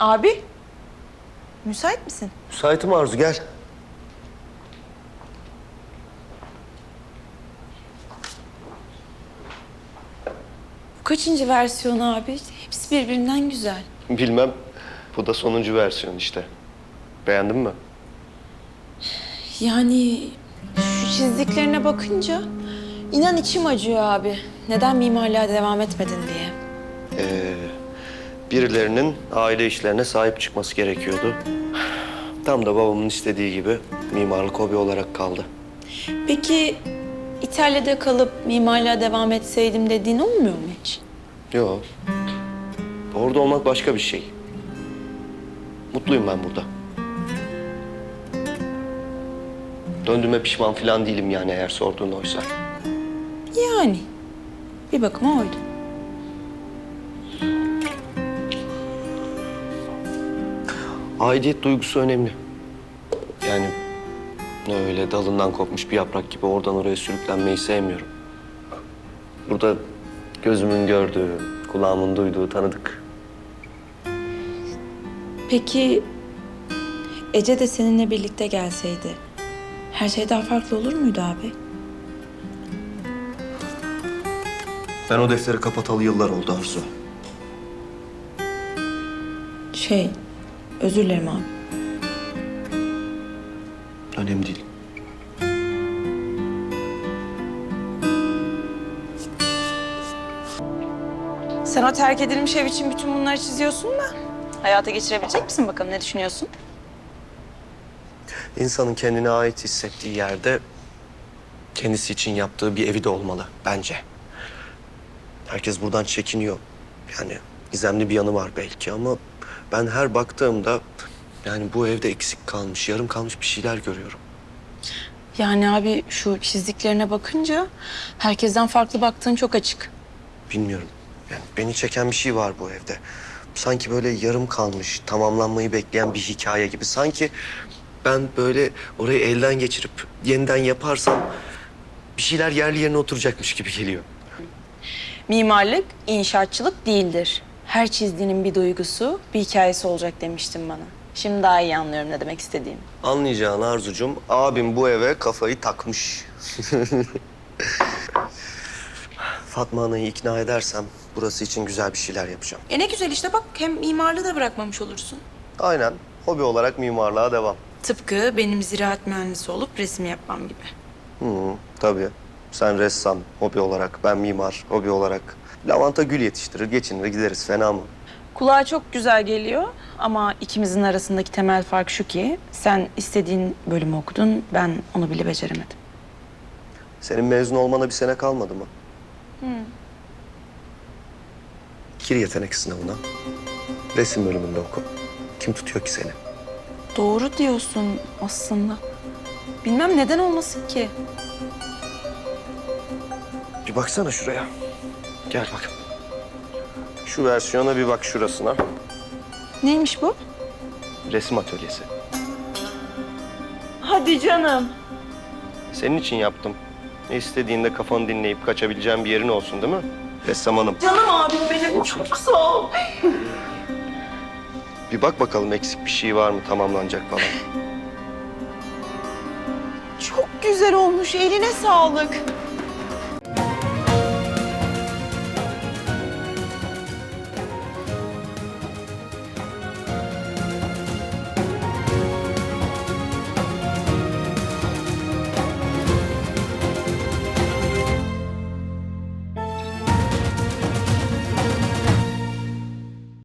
Abi, müsait misin? Müsaitim Arzu gel. Bu kaçıncı versiyonu abi? Hepsi birbirinden güzel. Bilmem. Bu da sonuncu versiyon işte. Beğendin mi? Yani şu çizdiklerine bakınca inan içim acıyor abi. Neden mimarlığa devam etmedin diye. Ee, birilerinin aile işlerine sahip çıkması gerekiyordu. Tam da babamın istediği gibi mimarlık hobi olarak kaldı. Peki İtalya'da kalıp mimarlığa devam etseydim dediğin olmuyor mu hiç? Yok. Orada olmak başka bir şey. Mutluyum ben burada. Döndüğüme pişman falan değilim yani eğer sorduğun oysa. Yani bir bakıma oydu. Aidiyet duygusu önemli. Yani öyle dalından kopmuş bir yaprak gibi oradan oraya sürüklenmeyi sevmiyorum. Burada gözümün gördüğü, kulağımın duyduğu tanıdık. Peki Ece de seninle birlikte gelseydi her şey daha farklı olur muydu abi? Ben o defteri kapatalı yıllar oldu Arzu. Şey, özür dilerim abi. Önemli değil. Sen o terk edilmiş ev için bütün bunları çiziyorsun da hayata geçirebilecek misin bakalım ne düşünüyorsun? İnsanın kendine ait hissettiği yerde kendisi için yaptığı bir evi de olmalı bence. Herkes buradan çekiniyor. Yani gizemli bir yanı var belki ama ben her baktığımda yani bu evde eksik kalmış, yarım kalmış bir şeyler görüyorum. Yani abi şu çizdiklerine bakınca herkesten farklı baktığın çok açık. Bilmiyorum. Yani beni çeken bir şey var bu evde. Sanki böyle yarım kalmış, tamamlanmayı bekleyen bir hikaye gibi. Sanki ben böyle orayı elden geçirip yeniden yaparsam bir şeyler yerli yerine oturacakmış gibi geliyor. Mimarlık inşaatçılık değildir. Her çizdiğinin bir duygusu, bir hikayesi olacak demiştin bana. Şimdi daha iyi anlıyorum ne demek istediğini. Anlayacağın Arzucum, abim bu eve kafayı takmış. Fatma Ana'yı ikna edersem burası için güzel bir şeyler yapacağım. E ne güzel işte bak hem mimarlığı da bırakmamış olursun. Aynen, hobi olarak mimarlığa devam. Tıpkı benim ziraat mühendisi olup resim yapmam gibi. Hı, tabii. Sen ressam, hobi olarak, ben mimar, hobi olarak. Lavanta gül yetiştirir, geçinir, gideriz. Fena mı? Kulağa çok güzel geliyor ama ikimizin arasındaki temel fark şu ki sen istediğin bölümü okudun, ben onu bile beceremedim. Senin mezun olmana bir sene kalmadı mı? Gir yetenek sınavına. Resim bölümünde oku. Kim tutuyor ki seni? Doğru diyorsun aslında. Bilmem neden olmasın ki. Bir baksana şuraya. Gel bak. Şu versiyona bir bak şurasına. Neymiş bu? Resim atölyesi. Hadi canım. Senin için yaptım. İstediğinde kafanı dinleyip kaçabileceğin bir yerin olsun değil mi? Ressam hanım. Canım abim benim çok sağ ol. Bir bak bakalım eksik bir şey var mı tamamlanacak falan. Çok güzel olmuş eline sağlık.